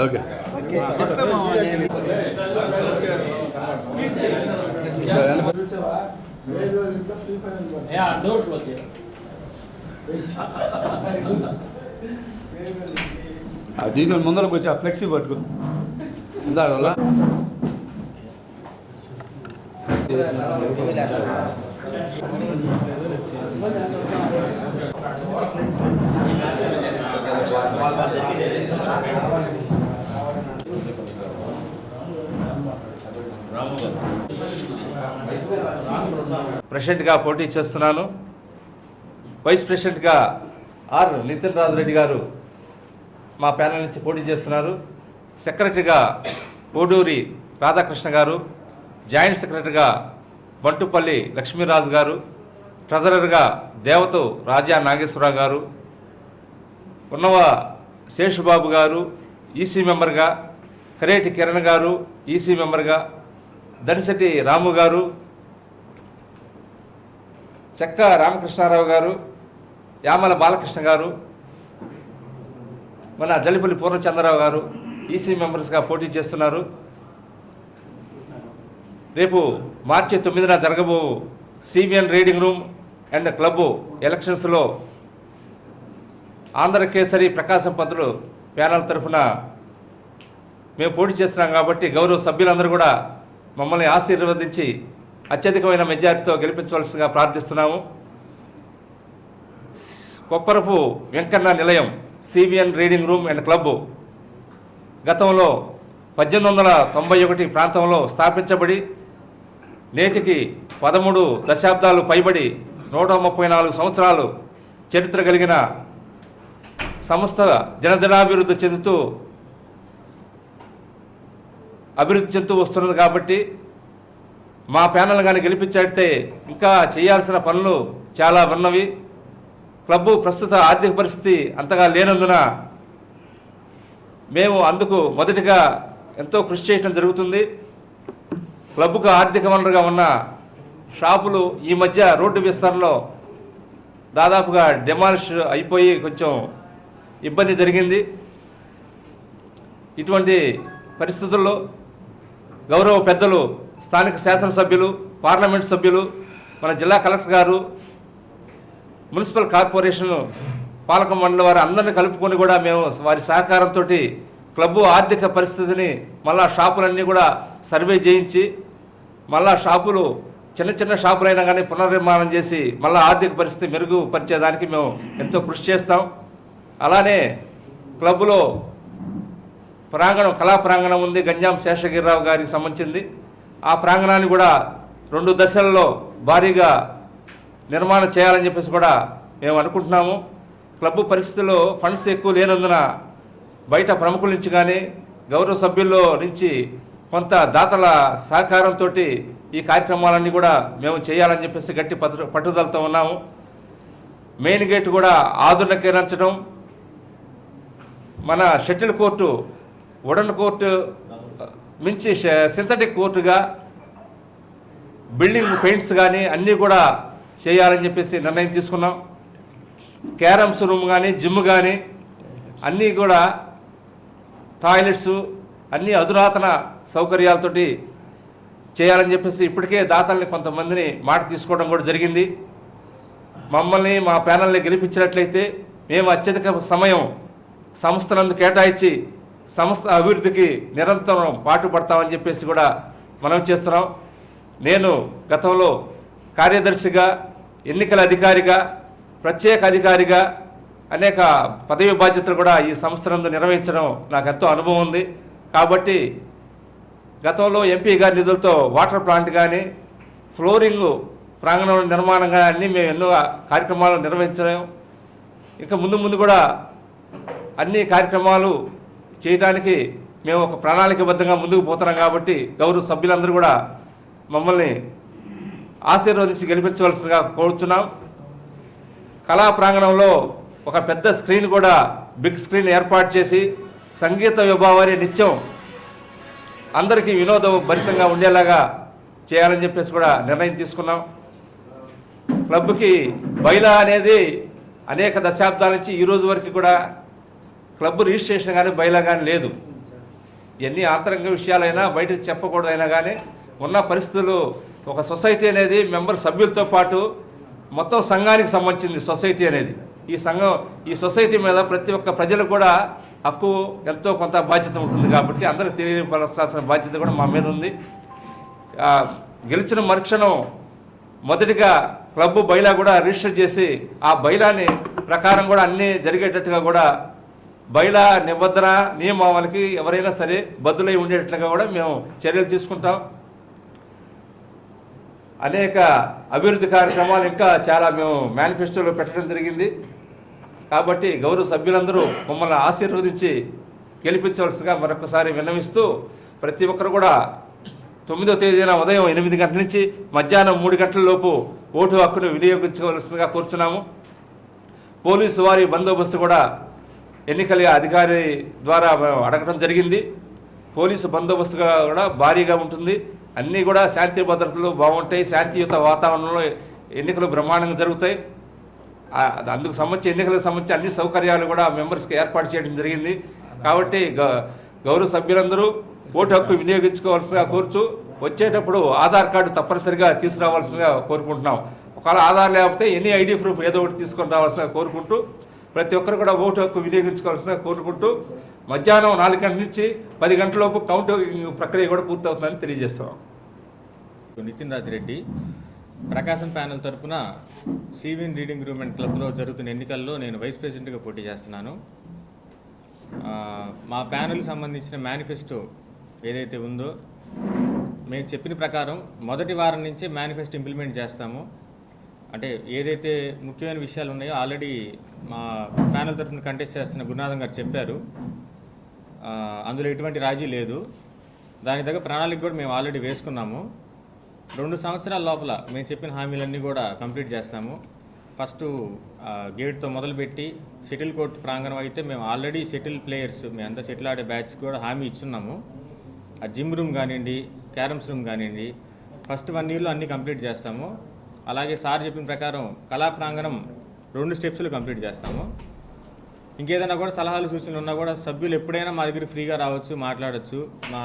Okay. తీసుకొని ముందరకు వచ్చి ఆ ఫ్లెక్సీ పట్టుకో. ఇందా వల్ల ప్రెసిడెంట్గా పోటీ చేస్తున్నాను. వైస్ ప్రెసిడెంట్గా ఆర్ నితిన్ రాజు రెడ్డి గారు మా ప్యానల్ నుంచి పోటీ చేస్తున్నారు. సెక్రటరీగా కోడూరి రాధాకృష్ణ గారు జాయింట్ సెక్రటరీగా బంటుపల్లి లక్ష్మీరాజు గారు ట్రెజరర్గా దేవతో రాజా నాగేశ్వరరావు గారు ఉన్నవ శేషుబాబు గారు ఈసీ మెంబర్గా కరేటి కిరణ్ గారు ఈసీ మెంబర్గా దనిశెట్టి రాము గారు చెక్క రామకృష్ణారావు గారు యామల బాలకృష్ణ గారు మన జల్లిపల్లి పూర్ణచంద్రరావు గారు ఈసీ మెంబర్స్గా పోటీ చేస్తున్నారు. రేపు మార్చి తొమ్మిదిన జరగబో CBN reading room and club ఎలక్షన్స్లో ఆంధ్ర కేసరి ప్రకాశం పంతులు ప్యానల్ తరఫున మేము పోటీ చేస్తున్నాం కాబట్టి గౌరవ సభ్యులందరూ కూడా మమ్మల్ని ఆశీర్వదించి అత్యధికమైన మెజారిటీతో గెలిపించవలసిందిగా ప్రార్థిస్తున్నాము. Kopparapu Venkanna Nilayam CBN reading room and club గతంలో పద్దెనిమిది వందల తొంభై ఒకటి ప్రాంతంలో స్థాపించబడి నేటికి పదమూడు దశాబ్దాలు పైబడి నూట ముప్పై నాలుగు సంవత్సరాలు చరిత్ర కలిగిన సంస్థ జనజనాభివృద్ధి చెందుతూ అభివృద్ధి చెందుతూ వస్తున్నది కాబట్టి మా ప్యానల్ కానీ గెలిపించాడితే ఇంకా చేయాల్సిన పనులు చాలా ఉన్నవి. క్లబ్బు ప్రస్తుత ఆర్థిక పరిస్థితి అంతగా లేనందున మేము అందుకు మొదటిగా ఎంతో కృషి చేయడం జరుగుతుంది. క్లబ్కు ఆర్థిక వనరుగా ఉన్న షాపులు ఈ మధ్య రోడ్డు విస్తరణలో దాదాపుగా డెమాలిష్ అయిపోయి కొంచెం ఇబ్బంది జరిగింది. ఇటువంటి పరిస్థితుల్లో గౌరవ పెద్దలు స్థానిక శాసనసభ్యులు పార్లమెంట్ సభ్యులు మన జిల్లా కలెక్టర్ గారు మున్సిపల్ కార్పొరేషన్ పాలక మండలి వారు అందరినీ కలుపుకొని కూడా మేము వారి సహకారంతో క్లబ్బు ఆర్థిక పరిస్థితిని మళ్ళా షాపులన్నీ కూడా సర్వే చేయించి మళ్ళా షాపులు చిన్న చిన్న షాపులైనా కానీ పునర్నిర్మాణం చేసి మళ్ళా ఆర్థిక పరిస్థితి మెరుగుపరిచేదానికి మేము ఎంతో కృషి చేస్తాం. అలానే క్లబ్లో ప్రాంగణం కళా ప్రాంగణం ఉంది గంజాం శేషగిరిరావు గారికి సంబంధించింది. ఆ ప్రాంగణాన్ని కూడా రెండు దశల్లో భారీగా నిర్మాణం చేయాలని చెప్పేసి కూడా మేము అనుకుంటున్నాము. క్లబ్ పరిస్థితుల్లో ఫండ్స్ ఎక్కువ లేనందున బయట ప్రముఖుల నుంచి కానీ గౌరవ సభ్యుల్లో నుంచి కొంత దాతల సహకారంతో ఈ కార్యక్రమాలన్నీ కూడా మేము చేయాలని చెప్పేసి గట్టి పట్టుదలతో ఉన్నాము. మెయిన్ గేట్ కూడా ఆధునికీకరించడం మన షటిల్ కోర్టు ఉడన్ కోర్టు మించి సింథటిక్ కోర్టుగా బిల్డింగ్ పెయింట్స్ కానీ అన్నీ కూడా చేయాలని చెప్పేసి నిర్ణయం తీసుకున్నాం. క్యారమ్స్ రూమ్ కానీ జిమ్ కానీ అన్నీ కూడా టాయిలెట్స్ అన్నీ అధునాతన సౌకర్యాలతోటి చేయాలని చెప్పేసి ఇప్పటికే దాతల్ని కొంతమందిని మాట తీసుకోవడం కూడా జరిగింది. మమ్మల్ని మా ప్యానల్ని గెలిపించినట్లయితే మేము అత్యధిక సమయం సంస్థలందు కేటాయించి సంస్థ అభివృద్ధికి నిరంతరం పాటుపడతామని చెప్పేసి కూడా మనం చేస్తున్నాం. నేను గతంలో కార్యదర్శిగా ఎన్నికల అధికారిగా ప్రత్యేక అధికారిగా అనేక పదవి బాధ్యతలు కూడా ఈ సంస్థలందు నిర్వహించడం నాకు ఎంతో అనుభవం ఉంది. కాబట్టి గతంలో ఎంపీ గారి నిధులతో వాటర్ ప్లాంట్ కానీ ఫ్లోరింగ్ ప్రాంగణం నిర్మాణం కానీ అన్నీ మేము ఎన్నో కార్యక్రమాలు నిర్వహించడం ఇంకా ముందు ముందు కూడా అన్ని కార్యక్రమాలు చేయడానికి మేము ఒక ప్రణాళికబద్ధంగా ముందుకు పోతున్నాం కాబట్టి గౌరవ సభ్యులందరూ కూడా మమ్మల్ని ఆశీర్వదించి గెలిపించవలసిందిగా కోరుతున్నాం కళా ప్రాంగణంలో ఒక పెద్ద స్క్రీన్ కూడా బిగ్ స్క్రీన్ ఏర్పాటు చేసి సంగీత విభావాన్ని నిత్యం అందరికీ వినోదం భరితంగా ఉండేలాగా చేయాలని చెప్పేసి కూడా నిర్ణయం తీసుకున్నాం. క్లబ్కి బయలా అనేది అనేక దశాబ్దాల నుంచి ఈరోజు వరకు కూడా క్లబ్ రిజిస్ట్రేషన్ కానీ బయలా కానీ లేదు. ఎన్ని ఆంతరంగ విషయాలైనా బయటకు చెప్పకూడదైనా కానీ ఉన్న పరిస్థితులు ఒక సొసైటీ అనేది మెంబర్ సభ్యులతో పాటు మొత్తం సంఘానికి సంబంధించింది సొసైటీ అనేది. ఈ సంఘం ఈ సొసైటీ మీద ప్రతి ఒక్క ప్రజలు కూడా హక్కు ఎంతో కొంత బాధ్యత ఉంటుంది కాబట్టి అందరికి తెలియపరచాల్సిన బాధ్యత కూడా మా మీద ఉంది. గెలిచిన మరుక్షణం మొదటిగా క్లబ్ బైలా కూడా రిజిస్టర్ చేసి ఆ బైలాని ప్రకారం కూడా అన్నీ జరిగేటట్టుగా కూడా బయట నిబంధన నియమావళికి ఎవరైనా సరే బద్దులై ఉండేటట్లుగా కూడా మేము చర్యలు తీసుకుంటాం. అనేక అభివృద్ధి కార్యక్రమాలు ఇంకా చాలా మేము మేనిఫెస్టోలో పెట్టడం జరిగింది. కాబట్టి గౌరవ సభ్యులందరూ మమ్మల్ని ఆశీర్వదించి గెలిపించవలసిగా మరొకసారి విన్నవిస్తూ ప్రతి ఒక్కరు కూడా తొమ్మిదో తేదీన ఉదయం ఎనిమిది గంటల నుంచి మధ్యాహ్నం మూడు గంటల లోపు ఓటు హక్కును వినియోగించవలసిగా కోరుచున్నాము. పోలీసు వారి బందోబస్తు కూడా ఎన్నికల అధికారి ద్వారా అడగడం జరిగింది. పోలీసు బందోబస్తుగా కూడా భారీగా ఉంటుంది. అన్నీ కూడా శాంతి భద్రతలు బాగుంటాయి. శాంతియుత వాతావరణంలో ఎన్నికలు బ్రహ్మాండంగా జరుగుతాయి. అందుకు సంబంధించి ఎన్నికలకు సంబంధించి అన్ని సౌకర్యాలు కూడా మెంబర్స్కి ఏర్పాటు చేయడం జరిగింది. కాబట్టి గ- గౌరవ సభ్యులందరూ ఓటు హక్కు వినియోగించుకోవాల్సిందిగా కోరుచు వచ్చేటప్పుడు ఆధార్ కార్డు తప్పనిసరిగా తీసుకురావాల్సిందిగా కోరుకుంటున్నాం. ఒకవేళ ఆధార్ లేకపోతే ఎనీ ఐడి ప్రూఫ్ ఏదో ఒకటి తీసుకొని రావాల్సిందిగా కోరుకుంటూ ప్రతి ఒక్కరు కూడా ఓటు హక్కు వినియోగించుకోవాల్సిన కోరుకుంటూ మధ్యాహ్నం నాలుగు గంటల నుంచి పది గంటలలోపు కౌంట్ ప్రక్రియ కూడా పూర్తవుతుందని తెలియజేస్తున్నాం. నితిన్ రాజిరెడ్డి ప్రకాశం ప్యానెల్ తరపున సివిన్ రీడింగ్ రూమ్ అండ్ క్లబ్లో జరుగుతున్న ఎన్నికల్లో నేను వైస్ ప్రెసిడెంట్గా పోటీ చేస్తున్నాను. మా ప్యానెల్ సంబంధించిన మేనిఫెస్టో ఏదైతే ఉందో మేము చెప్పిన ప్రకారం మొదటి వారం నుంచే మేనిఫెస్టో ఇంప్లిమెంట్ చేస్తాము. అంటే ఏదైతే ముఖ్యమైన విషయాలు ఉన్నాయో ఆల్రెడీ మా ప్యానల్ తరఫున కంటెస్ట్ చేస్తున్న గురునాథం గారు చెప్పారు. అందులో ఎటువంటి రాజీ లేదు. దాని తగ్గ ప్రణాళిక కూడా మేము ఆల్రెడీ వేసుకున్నాము. రెండు సంవత్సరాల లోపల మేము చెప్పిన హామీలన్నీ కూడా కంప్లీట్ చేస్తాము ఫస్ట్ గేట్తో మొదలుపెట్టి షటిల్ కోర్ట్ ప్రాంగణం అయితే మేము ఆల్రెడీ షటిల్ ప్లేయర్స్ మేమంతా షటిల్ ఆడే బ్యాచ్ కూడా హామీ ఇచ్చున్నాము. ఆ జిమ్ రూమ్ కానివ్వండి క్యారమ్స్ రూమ్ కానివ్వండి ఫస్ట్ వన్ ఇయర్లో అన్నీ కంప్లీట్ చేస్తాము. అలాగే సార్ చెప్పిన ప్రకారం కళా ప్రాంగణం రెండు స్టెప్స్లో కంప్లీట్ చేస్తాము. ఇంకేదైనా కూడా సలహాలు సూచనలు ఉన్నా కూడా సభ్యులు ఎప్పుడైనా మా దగ్గర ఫ్రీగా రావచ్చు మాట్లాడచ్చు. మా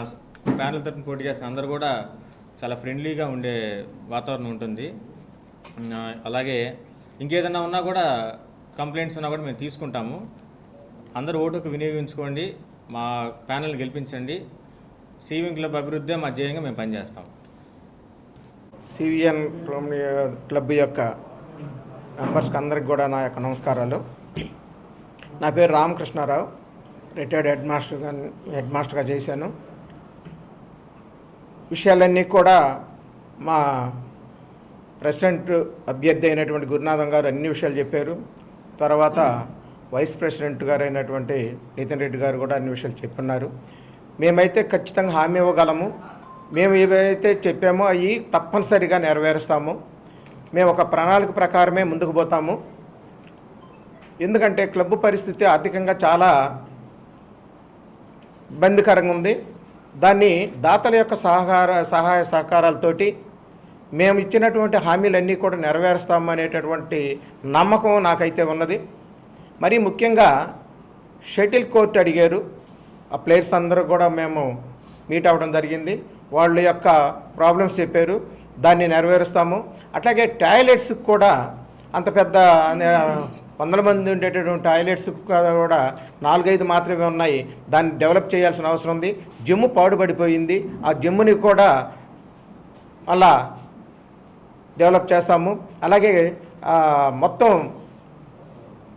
ప్యానల్ తరఫున పోటీ చేసిన అందరూ కూడా చాలా ఫ్రెండ్లీగా ఉండే వాతావరణం ఉంటుంది. అలాగే ఇంకేదైనా ఉన్నా కూడా కంప్లైంట్స్ ఉన్నా కూడా మేము తీసుకుంటాము. అందరూ ఓటుకు వినియోగించుకోండి మా ప్యానల్ గెలిపించండి. సీవింగ్ క్లబ్ అభివృద్ధి మా ధ్యేయంగా మేము పనిచేస్తాం. సివిఎన్ క్లబ్ యొక్క మెంబర్స్కి అందరికి కూడా నా యొక్క నమస్కారాలు. నా పేరు రామకృష్ణారావు రిటైర్డ్ హెడ్ మాస్టర్గా హెడ్ మాస్టర్గా చేశాను. విషయాలన్నీ కూడా మా ప్రెసిడెంట్ అభ్యర్థి అయినటువంటి గురునాథం గారు అన్ని విషయాలు చెప్పారు. తర్వాత వైస్ ప్రెసిడెంట్ గారు అయినటువంటి నితిన్ రెడ్డి గారు కూడా అన్ని విషయాలు చెప్పున్నారు. మేమైతే ఖచ్చితంగా హామీ ఇవ్వగలము. మేము ఏవైతే చెప్పామో అవి తప్పనిసరిగా నెరవేరుస్తాము. మేము ఒక ప్రణాళిక ప్రకారమే ముందుకు పోతాము. ఎందుకంటే క్లబ్ పరిస్థితి ఆర్థికంగా చాలా ఇబ్బందికరంగా ఉంది. దాన్ని దాతల యొక్క సహకార సహాయ సహకారాలతోటి మేము ఇచ్చినటువంటి హామీలన్నీ కూడా నెరవేరుస్తాము అనేటటువంటి నమ్మకం నాకైతే ఉన్నది. మరి ముఖ్యంగా షటిల్ కోర్ట్ అడిగారు. ఆ ప్లేయర్స్ అందరూ కూడా మేము మీట్ అవ్వడం జరిగింది. వాళ్ళ యొక్క ప్రాబ్లమ్స్ చెప్పారు. దాన్ని నెరవేరుస్తాము. అట్లాగే టాయిలెట్స్కి కూడా అంత పెద్ద వందల మంది ఉండేటటువంటి టాయిలెట్స్ కూడా నాలుగైదు మాత్రమే ఉన్నాయి. దాన్ని డెవలప్ చేయాల్సిన అవసరం ఉంది. జిమ్ పాడుపడిపోయింది. ఆ జిమ్ని కూడా అలా డెవలప్ చేస్తాము. అలాగే మొత్తం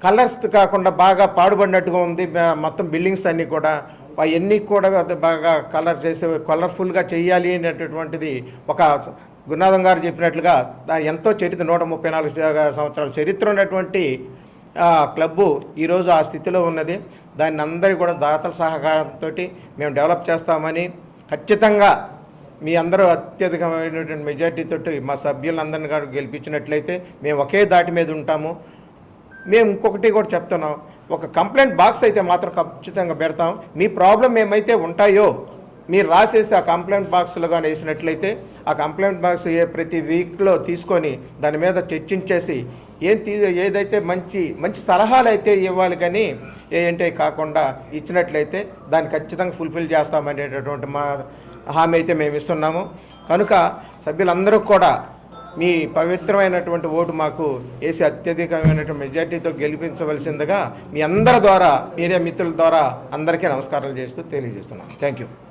కలర్స్ కాకుండా బాగా పాడుబడినట్టుగా ఉంది. మొత్తం బిల్డింగ్స్ అన్నీ కూడా అవన్నీ కూడా బాగా కలర్ చేసే కలర్ఫుల్గా చేయాలి అనేటటువంటిది ఒక గురునాథం గారు చెప్పినట్లుగా ఎంతో చరిత్ర నూట ముప్పై నాలుగు సంవత్సరాల చరిత్ర ఉన్నటువంటి క్లబ్బు ఈరోజు ఆ స్థితిలో ఉన్నది. దాన్ని అందరి కూడా దాతల సహకారంతో మేము డెవలప్ చేస్తామని ఖచ్చితంగా మీ అందరూ అత్యధికమైనటువంటి మెజార్టీతో మా సభ్యులందరినీ కూడా గెలిపించినట్లయితే మేము ఒకే దాటి మీద ఉంటాము. మేము ఇంకొకటి కూడా చెప్తున్నాం. ఒక కంప్లైంట్ బాక్స్ అయితే మాత్రం ఖచ్చితంగా పెడతాం. మీ ప్రాబ్లం ఏమైతే ఉంటాయో మీరు రాసేసి ఆ కంప్లైంట్ బాక్స్లో కానీ వేసినట్లయితే ఆ కంప్లైంట్ బాక్స్ ఏ ప్రతి వీక్లో తీసుకొని దాని మీద చర్చించేసి ఏం తీ ఏదైతే మంచి మంచి సలహాలు అయితే ఇవ్వాలి కానీ ఏంటే కాకుండా ఇచ్చినట్లయితే దాన్ని ఖచ్చితంగా ఫుల్ఫిల్ చేస్తామనేటటువంటి మా హామీ అయితే మేము ఇస్తున్నాము. కనుక సభ్యులందరూ కూడా మీ పవిత్రమైనటువంటి ఓటు మాకు వేసి అత్యధికమైనటువంటి మెజార్టీతో గెలిపించవలసిందిగా మీ అందరి ద్వారా మీడియా మిత్రుల ద్వారా అందరికీ నమస్కారాలు చేస్తూ తెలియజేస్తున్నాను థ్యాంక్ యూ